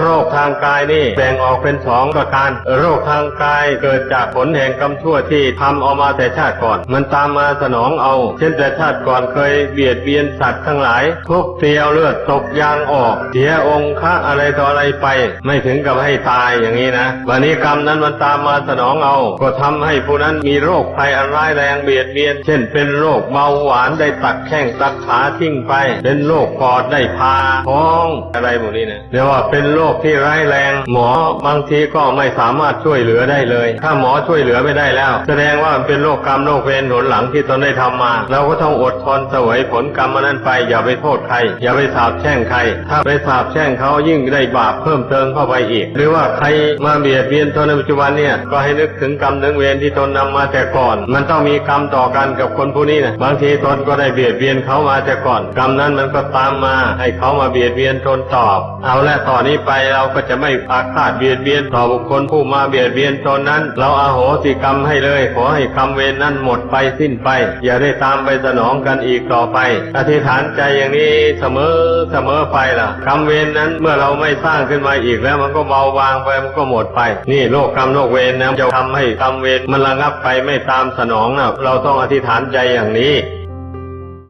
โรคทางกายนี่แบ่งออกเป็นสองประการ โรคทางกายเกิดจากผลแห่งกรรมชั่วที่ทำเอามาแต่ชาติก่อน มันตามมาสนองเอา เช่นแต่ชาติก่อนเคยเบียดเบียนสัตว์ทั้งหลายทุบเตียวเลือดตกยางออก เสียองค์ค่าอะไรต่ออะไรไป ไม่ถึงกับให้ตายอย่างนี้นะวันนี้กรรมนั้นมันตามมาสนองเอา ก็ทำให้ผู้นั้นมีโรคภัยอันร้ายแรงเบียดเบียน เช่น เป็นโรคเบาหวานได้ตัดแข้งตัดขาทิ้งไป เป็นโรคปอดได้พาท้องอะไรหมดนี้นะเรียกว่าเป็นโรคที่ร้ายแรง หมอบางทีก็ไม่สามารถช่วยเหลือได้เลย ถ้าหมอช่วยเหลือไม่ได้แล้ว แสดงว่ามันเป็นโรคกรรมโรคเวรหนหลังที่ตนได้ทำมา เราก็ต้องอดทนเสวยผลกรรมอันนั้นไป อย่าไปโทษใคร อย่าไปสาบแช่งใคร ถ้าไปสาบแช่งเขายิ่งได้บาปเพิ่มเติมเข้าไปอีก หรือว่าใครมาเบียดเบียนตนในปัจจุบันเนี่ยก็ให้นึกถึงกรรมถึงเวรที่ตนนำมาแต่ก่อน มันต้องมีกรรมต่อกันกับคนผู้นี้นะบางทีตนก็ได้เบียดเบียนเขามาแต่ก่อน กรรมนั้นมันก็ตามมา ให้เขามาเบียดเบียนตนตอบ เอาละต่อนนี้ไปเราก็จะไม่อาฆาตเบียดเบียนต่อบุคคลผู้มาเบียดเบียนตนนั้น เราอาโหสิกรรมให้เลย ขอให้กรรมเวรนั้นหมดไปสิ้นไป อย่าได้ตามไปสนองกันอีกต่อไป อธิษฐานใจอย่างนี้เสมอเสมอไปล่ะกรรมเวรนั้นเมื่อเราไม่สร้างขึ้นมาอีกแล้วมันก็เบาบางไปมันก็หมดไป นี่โลกกรรมโลกเวรนะจะทำให้กรรมเวรมันระงับไปไม่ตามสนองนะเราต้องอธิษฐานใจอย่างนี้